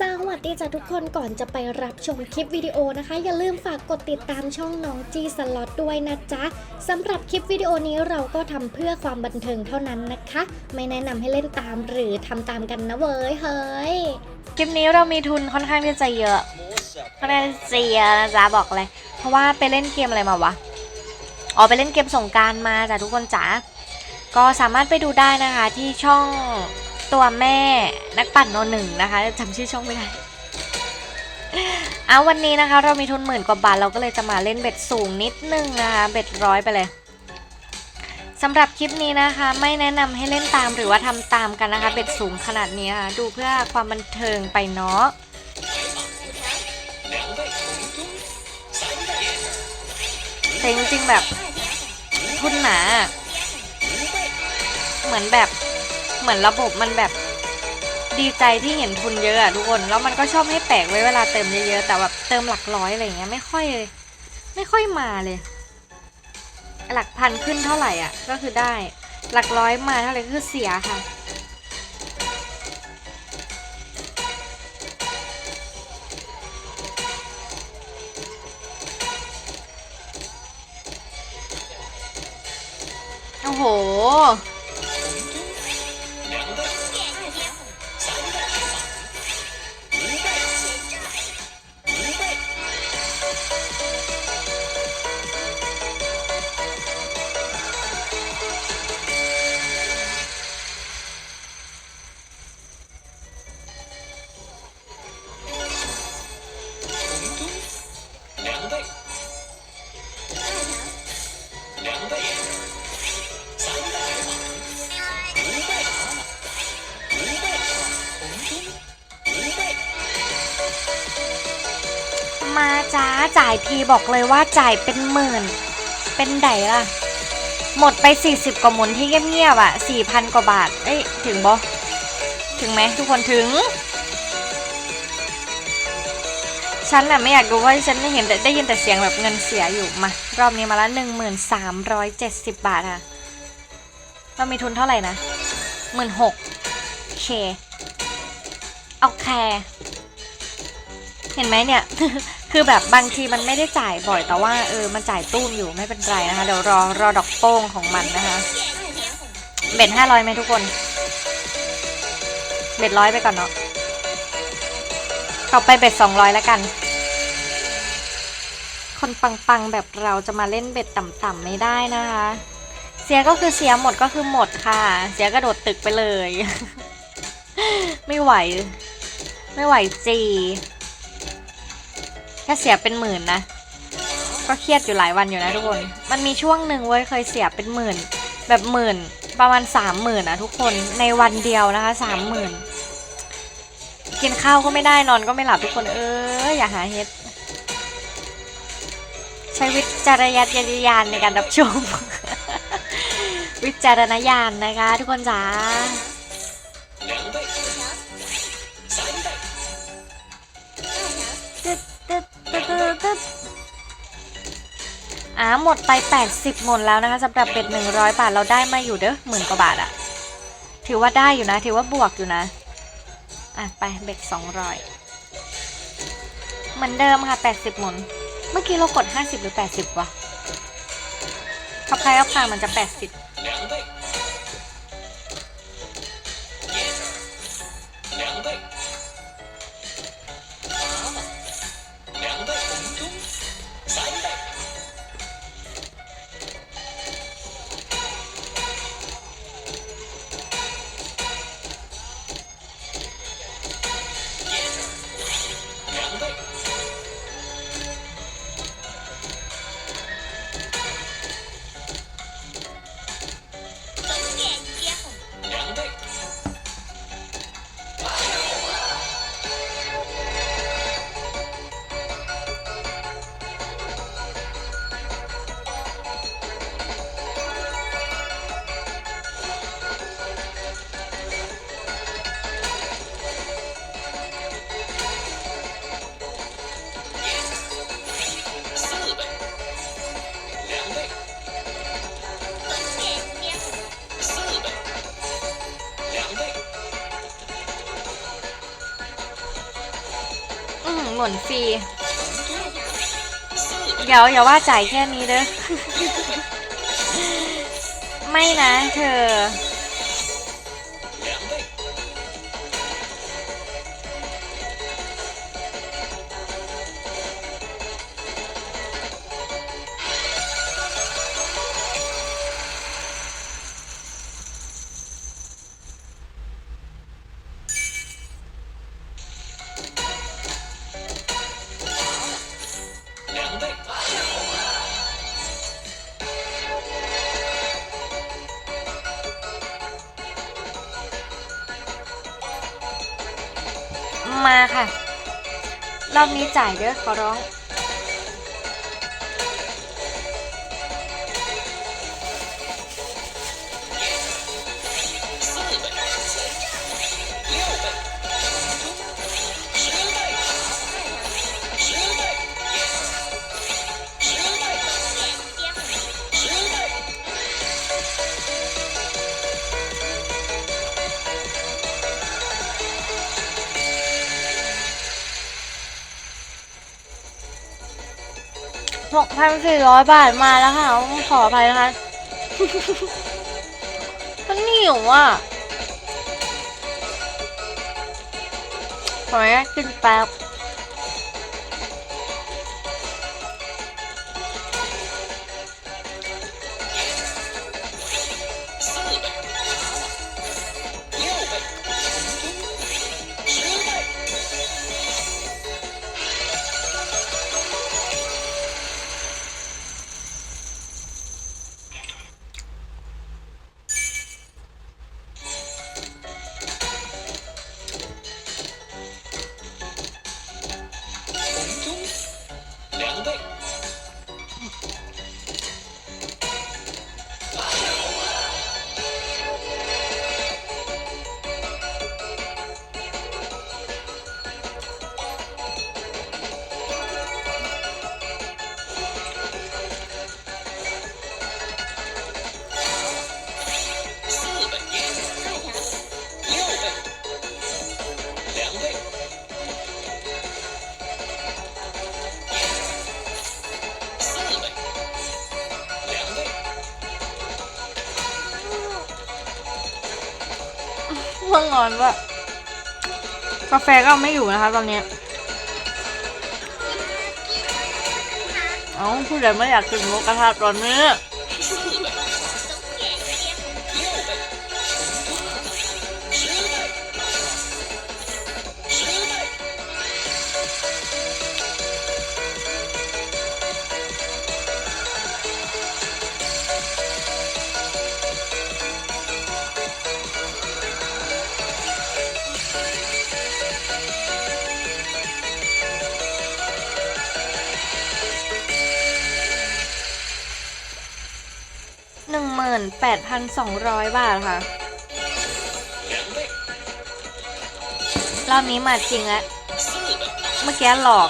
สวัสดีจ้ะทุกคนก่อนจะไปรับชมคลิปวิดีโอนะคะ อย่าลืมฝากกดติดตามช่องน้องจีสล็อตด้วยนะจ๊ะสำหรับคลิปวิดีโอนี้เราก็ทำเพื่อความบันเทิงเท่านั้นนะคะ ไม่แนะนำให้เล่นตามหรือทำตามกันนะเว้ยเฮ้ยคลิปนี้เรามีทุนค่อนข้างที่จะเยอะค่อนข้างที่จะเยอะนะจ๊ะบอกเลย เพราะว่าไปเล่นเกมอะไรมาวะอ๋อไปเล่นเกมสงกรารมาจ้ะทุกคนจ๋าก็สามารถไปดูได้นะคะที่ช่อง ตัวแม่นักปั่นโนหนึ่งนะคะจำชื่อช่องไม่ได้เอาวันนี้นะคะ เรามีทุนหมื่นกว่าบาทเราก็เลยจะมาเล่นเบ็ดสูงนิดนึงนะคะเบ็ดร้อยไปเลยสำหรับคลิปนี้นะคะ ไม่แนะนำให้เล่นตามหรือว่าทำตามกันนะคะ เบ็ดสูงขนาดนี้ค่ะดูเพื่อความบันเทิงไปเนาะแต่จริงๆแบบทุนหนา เหมือนแบบ เหมือนระบบมันแบบดีใจที่เห็นทุนเยอะอะทุกคน แล้วมันก็ชอบให้แปลกไว้เวลาเติมเยอะๆแต่แบบเติมหลักร้อยอะไรเงี้ยไม่ค่อยไม่ค่อยมาเลย หลักพันขึ้นเท่าไหร่อะ ก็คือได้หลักร้อยมาเท่าไหร่ก็คือเสียค่ะ จ่ายทีบอกเลยว่าจ่ายเป็นหมื่น เป็นไดล่ะ หมดไป 40 กว่าหมุนที่เงียบๆอะ 4,000 กว่าบาท เอ้ย ถึงบอถึงไหมทุกคนถึง ฉันน่ะไม่อยากดูว่าฉันได้เห็นแต่ได้ยินแต่เสียงแบบเงินเสียอยู่มา รอบนี้มาละ1370 บาทค่ะ เรามีทุนเท่าไหร่นะหมื่นหกเคเอาแคร์เห็นไหมเนี่ย คือแบบบางทีมันไม่ได้จ่ายบ่อยแต่ว่าเออมันจ่ายตู้มอยู่ไม่เป็นไรนะคะ เดี๋ยวรอรอดอกโป้งของมันนะคะเบ็ดห้าร้อยไหมทุกคน เบ็ดร้อยไปก่อนเนาะต่อไปเบ็ดสองร้อยแล้วกัน คนปังๆแบบเราจะมาเล่นเบ็ดต่ำๆไม่ได้นะคะ เสียก็คือเสียหมดก็คือหมดค่ะ เสียกระโดดตึกไปเลย ไม่ไหว ไม่ไหวจี ถ้าเสียเป็นหมื่นนะ ก็เครียดอยู่หลายวันอยู่นะทุกคน มันมีช่วงหนึ่งเว้ยเคยเสียเป็นหมื่น แบบหมื่นประมาณสามหมื่นอะทุกคนในวันเดียวนะคะสามหมื่นกินข้าวก็ไม่ได้นอนก็ไม่หลับทุกคนเอออย่าหาเฮ็ดใช้วิจารณญาณในการรับชม วิจารณญาณนะคะทุกคนจ๋า หมดไป 80 หมดแล้วนะคะสำหรับเบ็ด100 บาทเราได้มาอยู่เด้อหมื่นกว่าบาทอะถือว่าได้อยู่นะ ถือว่าบวกอยู่นะ อะ ไปเบ็ด200 เหมือนเดิมค่ะ 80 หมุน เมื่อกี้เรากด 50 หรือ 80 วะขับใครขับคามันจะ 80 นฟรีเดี๋ยวอย่าว่าจ่ายแค่นี้เด้อ ไม่นะเธอ มาค่ะ รอบนี้จ่ายเด้อขอร้อง หกพันสี่ร้อยบาทมาแล้วค่ะต้องขออภัยนะคะมันเหนียวอะขออนุญาตกินแป๊บ อนว่ากาแฟก็ไม่อยู่นะคะตอนนี้ เอ้าผู้ใหญ่ไม่อยากกินหมูกระทะตอนนี้ แปดพันสองร้อยบาทค่ะ รอบนี้มาจริงแล้ว เมื่อกี้หลอก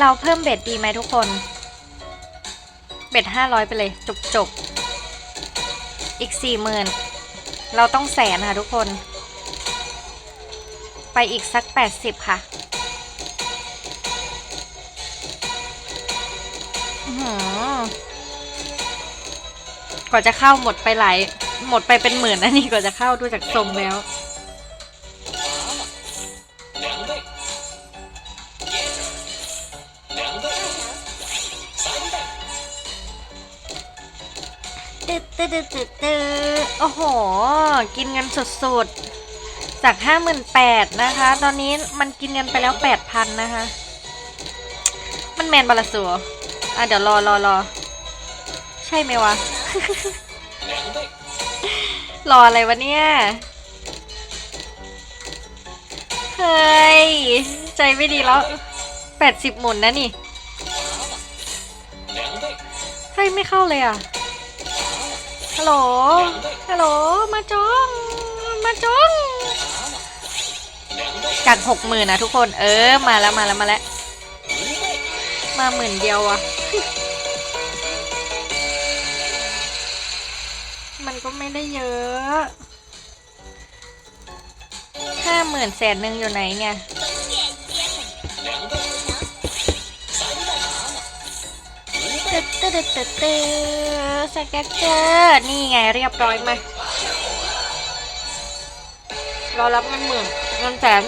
เราเพิ่มเบ็ดดีไหมทุกคน เบ็ดห้าร้อยไปเลย จบจบๆอีกสี่หมื่นเราต้องแสนค่ะทุกคน ไปอีกสัก80ค่ะอื้อหือกว่าจะเข้าหมดไปหลาย หมดไปเป็นหมื่นนะนี่กว่าจะเข้าดูจากทรงแล้ว ตึ๊ดตึ๊ดตึ๊ดตึ๊ดตึ๊ดโอ้โห กินเงินสุดๆ จากห้าหมื่นแปดนะคะ ตอนนี้มันกินเงินไปแล้วแปดพันนะคะ มันแมนบาลสัวอะ เดี๋ยวรอรอรอ ใช่ไหมวะ รออะไรวะเนี่ย เฮ้ย ใจไม่ดีแล้วแปดสิบหมุนนะนี่ เฮ้ย ไม่เข้าเลยอะ ฮัลโหล ฮัลโหล มาจ้อง มาจ้อง，จากหกหมื่นนะทุกคน เออ มาแล้วมาแล้วมาแล้ว มาหมื่นเดียวอะมันก็ไม่ได้เยอะห้าหมื่นแสนหนึ่งอยู่ไหนเนี่ย ตึ๊ดตึ๊ดตึ๊ดตึ๊ดตึ๊ดสแกตเจอร์นี่ไงเรียบร้อยมารอรับเงินหมื่นเงินแสน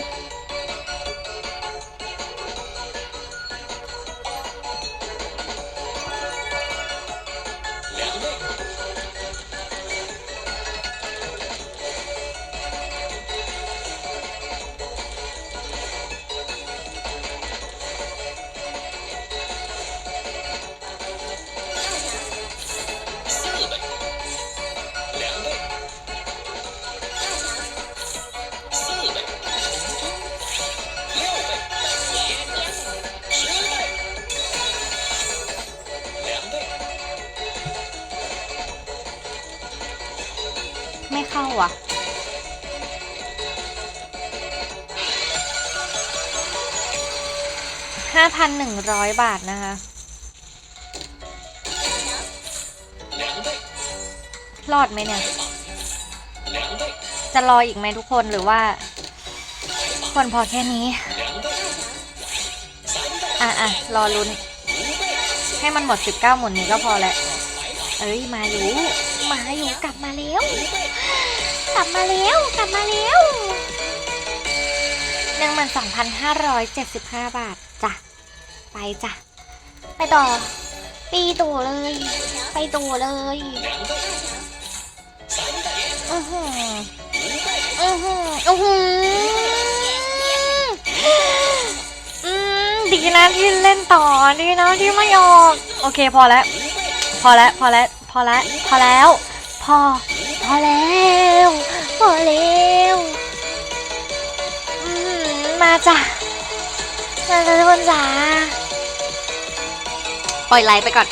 ไม่เข้าอะ ห้าพันหนึ่งร้อยบาทนะคะ รอดไหมเนี่ย จะรออีกไหมทุกคนหรือว่า คนพอแค่นี้ อะอะรอลุ้น ให้มันหมดจุดเก้าหมุนนี้ก็พอแหละเอ้ย มาอยู่ มาอยู่กลับมาแล้ว กลับมาแล้ว กลับมาแล้วหนึ่งหมื่นสองพันห้าร้อยเจ็ดสิบห้าบาทจ้ะ ไปจ้ะ ไปต่อ ปีตัวเลย ไปตัวเลยอือหืออือหืออือหือดีนะที่เล่นต่อดีนะที่ไม่ออก โอเคพอแล้ว พอแล้ว พอแล้ว พอแล้วพอแล้ว พอ พอแล้ว พอแล้วมมาจ้ะมาจ้ะทุกคนจ๋าปล่อยไหลไปก่อน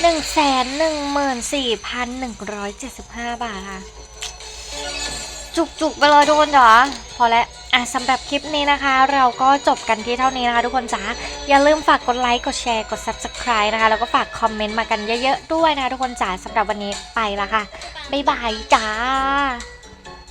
หนึ่งแสนหนึ่งหมื่นสี่พันหนึ่งร้อยเจ็ดสิบห้าบาทค่ะ จุกๆไปเลยทุกคนจ๋าพอแล้วอะสำหรับคลิปนี้นะคะ เราก็จบกันที่เท่านี้นะคะ ทุกคนจ๋าอย่าลืมฝากกดไลค์กดแชร์กด subscribe นะคะ แล้วก็ฝากคอมเมนต์มากันเยอะๆด้วยนะคะทุกคนจ๋าสำหรับวันนี้ไปละค่ะ บ๊ายบายจ้า